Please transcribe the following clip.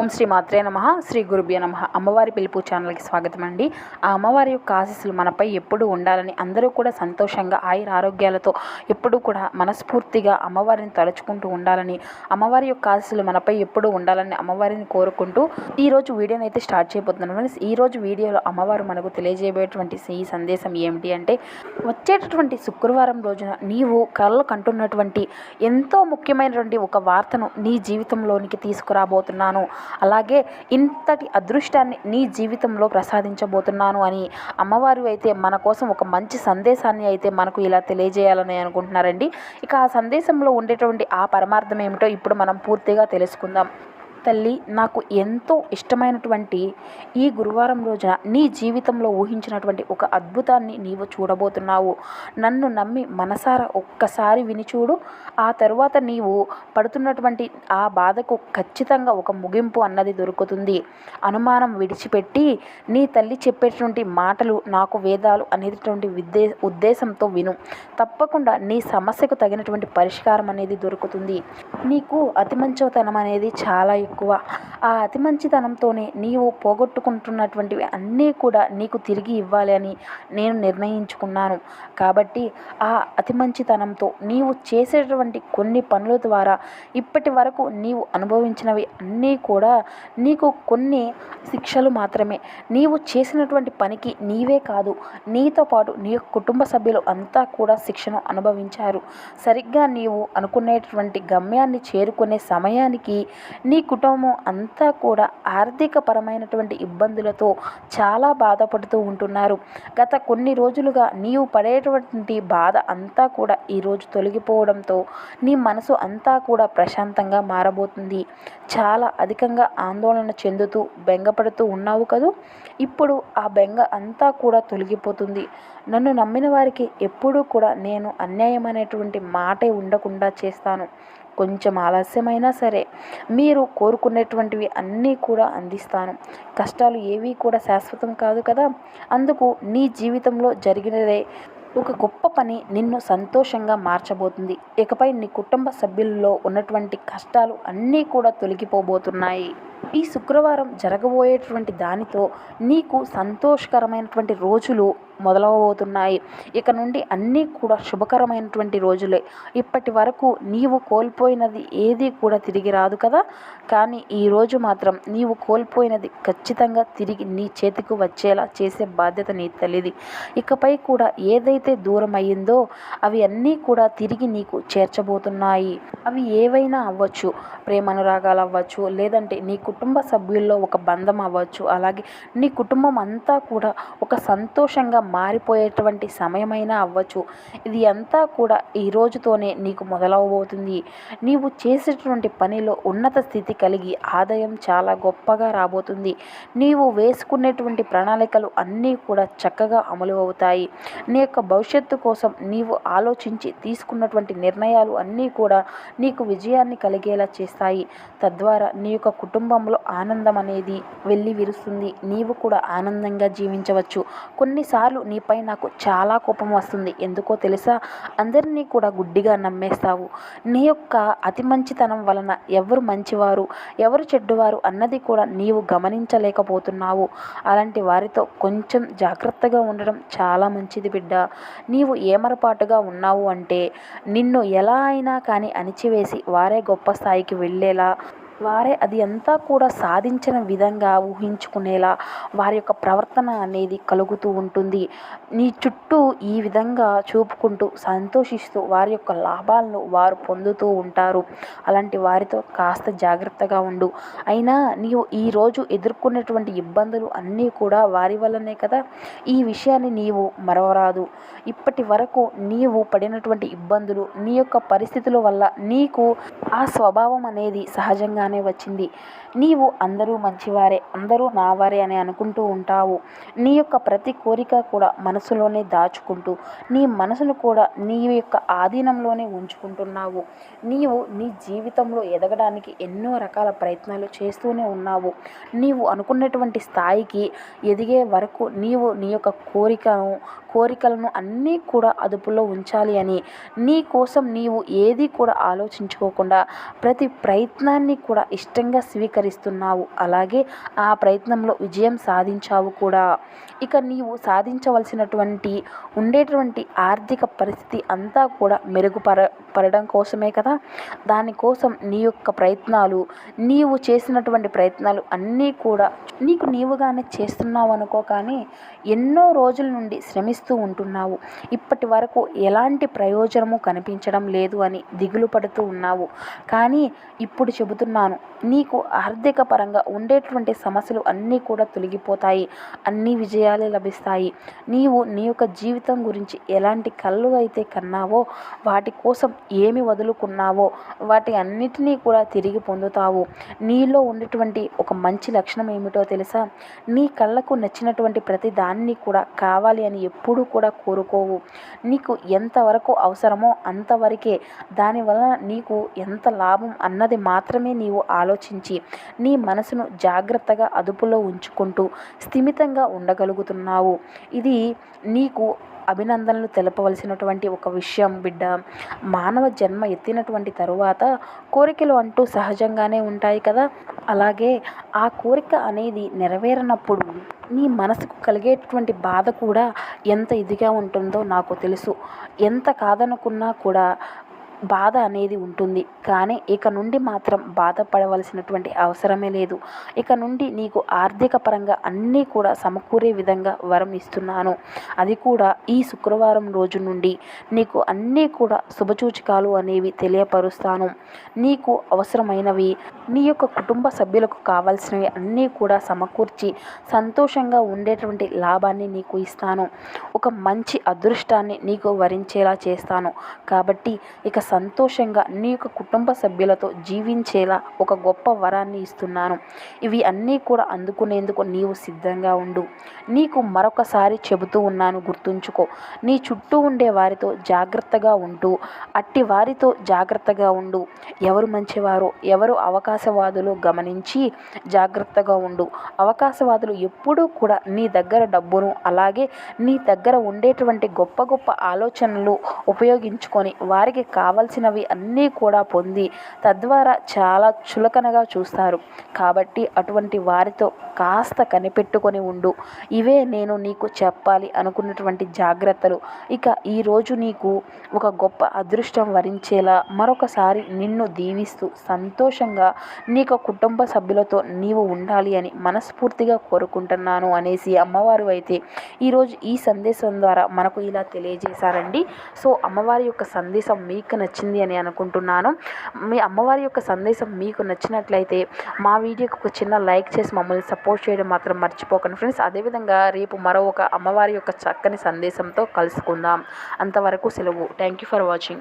ఓం శ్రీ మాత్రే నమ శ్రీ గురుభ్య నమ. అమ్మవారి పిలుపు ఛానల్కి స్వాగతం అండి ఆ అమ్మవారి యొక్క ఆశీస్సులు మనపై ఎప్పుడూ ఉండాలని అందరూ కూడా సంతోషంగా ఆయుర ఆరోగ్యాలతో ఎప్పుడూ కూడా మనస్ఫూర్తిగా అమ్మవారిని తలుచుకుంటూ ఉండాలని అమ్మవారి యొక్క ఆశీస్సులు మనపై ఎప్పుడూ ఉండాలని అమ్మవారిని కోరుకుంటూ ఈరోజు వీడియోని అయితే స్టార్ట్ చేయబోతున్నాను. ఈరోజు వీడియోలో అమ్మవారు మనకు తెలియజేయబోయేటువంటి ఈ సందేశం ఏమిటి అంటే వచ్చేటటువంటి శుక్రవారం రోజున నీవు కళ్ళు కంటున్నటువంటి ఎంతో ముఖ్యమైనటువంటి ఒక వార్తను నీ జీవితంలోనికి తీసుకురాబోతున్నాను. అలాగే ఇంతటి అదృష్టాన్ని నీ జీవితంలో ప్రసాదించబోతున్నాను అని అమ్మవారు అయితే మన కోసం ఒక మంచి సందేశాన్ని అయితే మనకు ఇలా తెలియజేయాలని అనుకుంటున్నారండి. ఇక ఆ సందేశంలో ఉండేటువంటి ఆ పరమార్థం ఏమిటో ఇప్పుడు మనం పూర్తిగా తెలుసుకుందాం. తల్లి నాకు ఎంతో ఇష్టమైనటువంటి ఈ గురువారం రోజున నీ జీవితంలో ఊహించినటువంటి ఒక అద్భుతాన్ని నీవు చూడబోతున్నావు. నన్ను నమ్మి మనసారా ఒక్కసారి విని చూడు. ఆ తరువాత నీవు పడుతున్నటువంటి ఆ బాధకు ఖచ్చితంగా ఒక ముగింపు అన్నది దొరుకుతుంది. అనుమానం విడిచిపెట్టి నీ తల్లి చెప్పేటువంటి మాటలు నాకు వేదాలు అనేటువంటి విద్దే ఉద్దేశంతో విను. తప్పకుండా నీ సమస్యకు తగినటువంటి పరిష్కారం అనేది దొరుకుతుంది. నీకు అతి మంచితనం అనేది చాలా ఎక్కువ. ఆ అతి మంచితనంతోనే నీవు పోగొట్టుకుంటున్నటువంటివి అన్నీ కూడా నీకు తిరిగి ఇవ్వాలి అని నేను నిర్ణయించుకున్నాను. కాబట్టి ఆ అతి మంచితనంతో నీవు చేసేటువంటి కొన్ని పనుల ద్వారా ఇప్పటి వరకు నీవు అనుభవించినవి అన్నీ కూడా నీకు కొన్ని శిక్షలు మాత్రమే. నీవు చేసినటువంటి పనికి నీవే కాదు నీతో పాటు నీ కుటుంబ సభ్యులు అంతా కూడా శిక్షను అనుభవించారు. సరిగ్గా నీవు అనుకునేటువంటి గమ్యాన్ని చేరుకునే సమయానికి నీ కుటుంబ అంతా కూడా ఆర్థిక పరమైనటువంటి ఇబ్బందులతో చాలా బాధపడుతూ ఉంటున్నారు. గత కొన్ని రోజులుగా నీవు పడేటువంటి బాధ అంతా కూడా ఈరోజు తొలగిపోవడంతో నీ మనసు అంతా కూడా ప్రశాంతంగా మారబోతుంది. చాలా అధికంగా ఆందోళన చెందుతూ బెంగపడుతూ ఉన్నావు కదూ? ఇప్పుడు ఆ బెంగ అంతా కూడా తొలగిపోతుంది. నన్ను నమ్మిన వారికి ఎప్పుడూ కూడా నేను అన్యాయం అనేటువంటి మాటే ఉండకుండా చేస్తాను. కొంచెం ఆలస్యమైనా సరే మీరు కోరుకునేటువంటివి అన్నీ కూడా అందిస్తాను. కష్టాలు ఏవీ కూడా శాశ్వతం కాదు కదా? అందుకు నీ జీవితంలో జరిగినదే ఒక గొప్ప పని నిన్ను సంతోషంగా మార్చబోతుంది. ఇకపై నీ కుటుంబ సభ్యుల్లో ఉన్నటువంటి కష్టాలు అన్నీ కూడా తొలగిపోబోతున్నాయి. ఈ శుక్రవారం జరగబోయేటువంటి దానితో నీకు సంతోషకరమైనటువంటి రోజులు మొదలవబోతున్నాయి. ఇక నుండి అన్నీ కూడా శుభకరమైనటువంటి రోజులే. ఇప్పటి వరకు నీవు కోల్పోయినది ఏది కూడా తిరిగి రాదు కదా? కానీ ఈరోజు మాత్రం నీవు కోల్పోయినది ఖచ్చితంగా తిరిగి నీ చేతికి వచ్చేలా చేసే బాధ్యత నీ తల్లిది. ఇకపై కూడా ఏదైతే దూరం అయ్యిందో అవి అన్నీ కూడా తిరిగి నీకు చేర్చబోతున్నాయి. అవి ఏవైనా అవ్వచ్చు. ప్రేమనురాగాలు అవ్వచ్చు. లేదంటే నీ కుటుంబ సభ్యుల్లో ఒక బంధం అవ్వచ్చు. అలాగే నీ కుటుంబం అంతా కూడా ఒక సంతోషంగా మారిపోయేటువంటి సమయమైనా అవ్వచ్చు. ఇది అంతా కూడా ఈ రోజుతోనే నీకు మొదలవబోతుంది నీవు చేసేటువంటి పనిలో ఉన్నత స్థితి కలిగి ఆదాయం చాలా గొప్పగా రాబోతుంది. నీవు వేసుకునేటువంటి ప్రణాళికలు అన్నీ కూడా చక్కగా అమలు అవుతాయి. నీ యొక్క భవిష్యత్తు కోసం నీవు ఆలోచించి తీసుకున్నటువంటి నిర్ణయాలు అన్నీ కూడా నీకు విజయాన్ని కలిగేలా చేస్తాయి. తద్వారా నీ యొక్క కుటుంబంలో ఆనందం అనేది వెళ్ళి విరుస్తుంది. నీవు కూడా ఆనందంగా జీవించవచ్చు. కొన్నిసార్లు నీపై నాకు చాలా కోపం వస్తుంది. ఎందుకో తెలుసా? అందరినీ కూడా గుడ్డిగా నమ్మేస్తావు. నీ యొక్క అతి మంచితనం వలన ఎవరు మంచివారు ఎవరు చెడ్డువారు అన్నది కూడా నీవు గమనించలేకపోతున్నావు. అలాంటి వారితో కొంచెం జాగ్రత్తగా ఉండడం చాలా మంచిది బిడ్డ. నీవు ఏమరపాటుగా ఉన్నావు అంటే నిన్ను ఎలా అయినా కానీ అణిచివేసి వారే గొప్ప స్థాయికి వెళ్ళేలా వారే అది అంతా కూడా సాధించిన విధంగా ఊహించుకునేలా వారి యొక్క ప్రవర్తన అనేది కలుగుతూ ఉంటుంది. నీ చుట్టూ ఈ విధంగా చూపుకుంటూ సంతోషిస్తూ వారి యొక్క లాభాలను వారు పొందుతూ ఉంటారు. అలాంటి వారితో కాస్త జాగ్రత్తగా ఉండు. అయినా నీవు ఈరోజు ఎదుర్కొన్నటువంటి ఇబ్బందులు అన్నీ కూడా వారి వల్లనే కదా? ఈ విషయాన్ని నీవు మరవరాదు. ఇప్పటి వరకు నీవు పడినటువంటి ఇబ్బందులు నీ యొక్క పరిస్థితుల వల్ల నీకు ఆ స్వభావం అనేది సహజంగా గానే వచ్చింది. నీవు అందరూ మంచివారే అందరూ నావారే అని అనుకుంటూ ఉంటావు. నీ యొక్క ప్రతి కోరిక కూడా మనసులోనే దాచుకుంటూ నీ మనసును కూడా నీ యొక్క ఆధీనంలోనే ఉంచుకుంటున్నావు. నీవు నీ జీవితంలో ఎదగడానికి ఎన్నో రకాల ప్రయత్నాలు చేస్తూనే ఉన్నావు. నీవు అనుకున్నటువంటి స్థాయికి ఎదిగే వరకు నీవు నీ యొక్క కోరికను కోరికలను అన్నీ కూడా అదుపులో ఉంచాలి అని. నీ కోసం నీవు ఏది కూడా ఆలోచించుకోకుండా ప్రతి ప్రయత్నాన్ని కూడా ఇష్టంగా స్వీకరిస్తున్నావు. అలాగే ఆ ప్రయత్నంలో విజయం సాధించావు కూడా. ఇక నీవు సాధించవలసినటువంటి ఉండేటువంటి ఆర్థిక పరిస్థితి అంతా కూడా మెరుగుపర పడడం కోసమే కదా? దానికోసం నీ యొక్క ప్రయత్నాలు నీవు చేసినటువంటి ప్రయత్నాలు అన్నీ కూడా నీకు నీవుగానే చేస్తున్నావు అనుకో కానీ ఎన్నో రోజుల నుండి శ్రమిస్తూ ఉంటున్నావు. ఇప్పటి వరకు ఎలాంటి ప్రయోజనము కనిపించడం లేదు అని దిగులు పడుతూ ఉన్నావు. కానీ ఇప్పుడు చెబుతున్నాను నీకు ఆర్థిక పరంగా ఉండేటువంటి సమస్యలు అన్నీ కూడా తొలగిపోతాయి. అన్ని విజయాలే లభిస్తాయి. నీవు నీ యొక్క జీవితం గురించి ఎలాంటి కళ్ళు అయితే కన్నావో వాటి కోసం ఏమి వదులుకున్నావో వాటి అన్నిటినీ కూడా తిరిగి పొందుతావు. నీలో ఉన్నటువంటి ఒక మంచి లక్షణం ఏమిటో తెలుసా? నీ కళ్ళకు నచ్చినటువంటి ప్రతి దాన్ని కూడా కావాలి అని ఎప్పుడు కూడా కోరుకోవు. నీకు ఎంతవరకు అవసరమో అంతవరకే. దానివలన నీకు ఎంత లాభం అన్నది మాత్రమే నీవు ఆలోచించి నీ మనసును జాగ్రత్తగా అదుపులో ఉంచుకుంటూ స్థిమితంగా ఉండగలుగుతున్నావు. ఇది నీకు అభినందనలు తెలపవలసినటువంటి ఒక విషయం బిడ్డ. మానవ జన్మ ఎత్తినటువంటి తరువాత కోరికలు అంటూ సహజంగానే ఉంటాయి కదా. అలాగే ఆ కోరిక అనేది నెరవేరనప్పుడు నీ మనసుకు కలిగేటువంటి బాధ కూడా ఎంత ఇదిగా ఉంటుందో నాకు తెలుసు. ఎంత కాదనుకున్నా కూడా బాధ అనేది ఉంటుంది. కానీ ఇక నుండి మాత్రం బాధపడవలసినటువంటి అవసరమే లేదు. ఇక నుండి నీకు ఆర్థిక పరంగా అన్నీ కూడా సమకూరే విధంగా వరం ఇస్తున్నాను. అది కూడా ఈ శుక్రవారం రోజు నుండి నీకు అన్నీ కూడా శుభసూచకాలు అనేవి తెలియపరుస్తాను. నీకు అవసరమైనవి నీ యొక్క కుటుంబ సభ్యులకు కావాల్సినవి అన్నీ కూడా సమకూర్చి సంతోషంగా ఉండేటువంటి లాభాన్ని నీకు ఇస్తాను. ఒక మంచి అదృష్టాన్ని నీకు వరించేలా చేస్తాను. కాబట్టి ఇక సంతోషంగా నీ యొక్క కుటుంబ సభ్యులతో జీవించేలా ఒక గొప్ప వరాన్ని ఇస్తున్నాను. ఇవి అన్నీ కూడా అందుకునేందుకు నీవు సిద్ధంగా ఉండు. నీకు మరొకసారి చెబుతూ ఉన్నాను గుర్తుంచుకో. నీ చుట్టూ ఉండే వారితో జాగ్రత్తగా ఉంటూ అట్టి వారితో జాగ్రత్తగా ఉండు. ఎవరు మంచివారో ఎవరు అవకాశవాదులు గమనించి జాగ్రత్తగా ఉండు. అవకాశవాదులు ఎప్పుడూ కూడా నీ దగ్గర డబ్బును అలాగే నీ దగ్గర ఉండేటువంటి గొప్ప గొప్ప ఆలోచనలు ఉపయోగించుకొని వారికి కావాల్సిన కావలసినవి అన్నీ కూడా పొంది తద్వారా చాలా చులకనగా చూస్తారు. కాబట్టి అటువంటి వారితో కాస్త కనిపెట్టుకొని ఉండు. ఇవే నేను నీకు చెప్పాలి అనుకున్నటువంటి జాగ్రత్తలు. ఇక ఈరోజు నీకు ఒక గొప్ప అదృష్టం వరించేలా మరొకసారి నిన్ను దీవిస్తూ సంతోషంగా నీకు కుటుంబ సభ్యులతో నీవు ఉండాలి అని మనస్ఫూర్తిగా కోరుకుంటున్నాను అనేసి అమ్మవారు అయితే ఈరోజు ఈ సందేశం ద్వారా మనకు ఇలా తెలియజేశారండి. సో అమ్మవారి యొక్క సందేశం మీకు నచ్చింది అని అనుకుంటున్నాను. మీ అమ్మవారి యొక్క సందేశం మీకు నచ్చినట్లయితే మా వీడియోకి ఒక చిన్న లైక్ చేసి మమ్మల్ని సపోర్ట్ చేయడం మాత్రం మర్చిపోకండి ఫ్రెండ్స్. అదేవిధంగా రేపు మరో ఒక అమ్మవారి యొక్క చక్కని సందేశంతో కలుసుకుందాం. అంతవరకు సెలవు. Thank you for watching